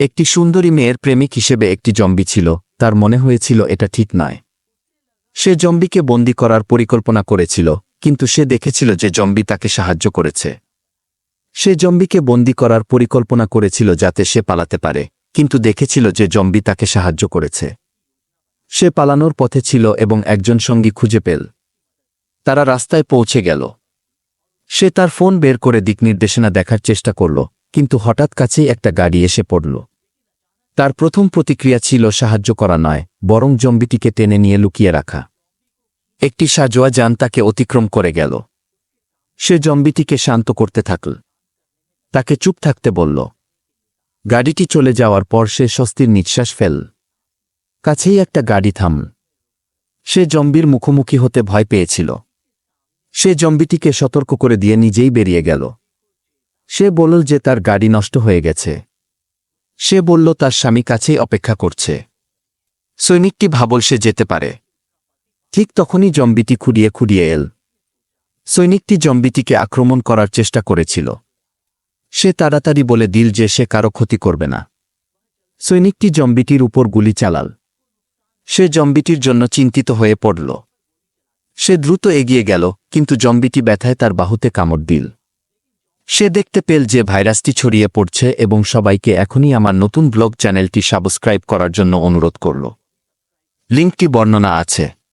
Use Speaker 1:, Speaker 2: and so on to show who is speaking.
Speaker 1: একটি সুন্দরী মেয়ের প্রেমিক হিসেবে একটি জম্বি ছিল, তার মনে হয়েছিল এটা ঠিক নয়। সে জম্বিকে বন্দি করার পরিকল্পনা করেছিল, কিন্তু সে দেখেছিল যে জম্বি তাকে সাহায্য করেছে। সে জম্বিকে বন্দি করার পরিকল্পনা করেছিল যাতে সে পালাতে পারে, কিন্তু দেখেছিল যে জম্বি তাকে সাহায্য করেছে। সে পালানোর পথে ছিল এবং একজন সঙ্গী খুঁজে পেল। তারা রাস্তায় পৌঁছে গেল। সে তার ফোন বের করে দিকনির্দেশনা দেখার চেষ্টা করল কিন্তু হঠাৎ কাছেই একটা গাড়ি এসে পড়ল। তার প্রথম প্রতিক্রিয়া ছিল সাহায্য করা নয়, বরং জম্বিটিকে টেনে নিয়ে লুকিয়ে রাখা। একটি সাজোয়া যান তাকে অতিক্রম করে গেল। সে জম্বিটিকে শান্ত করতে থাকল। তাকে চুপ থাকতে বলল, গাড়িটি চলে যাওয়ার পর সে স্বস্তির নিঃশ্বাস ফেল। কাছেই একটা গাড়ি থামল। সে জম্বির মুখোমুখি হতে ভয় পেয়েছিল। সে জম্বিটিকে সতর্ক করে দিয়ে নিজেই বেরিয়ে গেল। সে বলল যে তার গাড়ি নষ্ট হয়ে গেছে। সে বলল, তার স্বামী কাছেই অপেক্ষা করছে। সৈনিকটি ভাবল সে যেতে পারে। ঠিক তখনই জম্বিটি খুঁড়িয়ে খুঁড়িয়ে এল। সৈনিকটি জম্বিটিকে আক্রমণ করার চেষ্টা করেছিল। সে তাড়াতাড়ি বলে, দিল যে, সে কারও ক্ষতি করবে না। সৈনিকটি জম্বিটির উপর গুলি চালাল। সে জম্বিটির জন্য চিন্তিত হয়ে পড়ল। সে দ্রুত এগিয়ে গেল, কিন্তু জম্বিটি ব্যথায় তার বাহুতে কামড় দিল। সে দেখতে পেল যে ভাইরাসটি ছড়িয়ে পড়ছে এবং সবাইকে এখনই আমার নতুন ব্লগ চ্যানেলটি সাবস্ক্রাইব করার জন্য অনুরোধ করল। লিঙ্কটি বর্ণনা আছে।